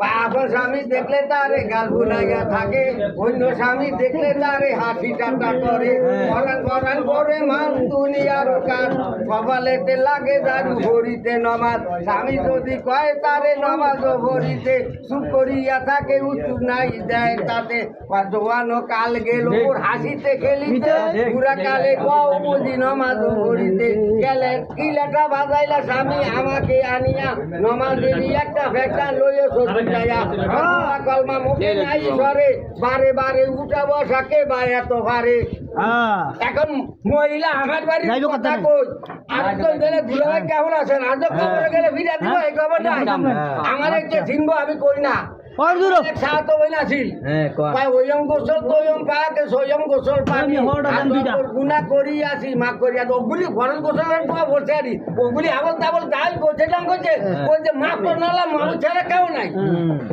আপন স্বামী দেখলে তারে গাল বুলাইয়া থাকে অন্য স্বামী দেখলে তারে হাসি ঠাট্টা করে। পরাণ পরাণ করে মান দুনিয়ার কাজ কপালেতে লাগে দারু ভরিতে নমাজ। স্বামী যদি কয় তারে নমাজ ভরিতে, চুপ করিয়া থাকে উত্তর নাই দেয় তাতে। জোয়ানো কাল গেল, ওর হাসিতে খেলিতে, পুরা কালে কও বুঝি নমাজ ভরিতে। গেলে কি লেখা বাজাইলা স্বামী আমাকে আনিয়া নমাজেরই একটা ফেকা লইয়ে সত্যি কলমা কলমা মুখে নাই সরে বারে বারে উঠা বসাকে বা এত ভারে। হ্যাঁ এখন মহিলা আমার বাড়ি কথা দুলাভাই কেমন আছেন? আজ খবর গেলে ফিরে দিব এই খবর নাই? আমার একটা সিংহ আমি কই না। এক সাত হই না ছিল হ্যাঁ পাই ওয়ম গোসল তোয়ম পাকে সোয়ম গোসল পানি। গুনা করি আছি মা করি আর ওগুলি ঘরের গোসলের টুয়া বলছে আরি। ওগুলি আবল তাবল গাল গোছে করছে ওই যে মা করনালা মানুষ ছাড়া কেউ নাই।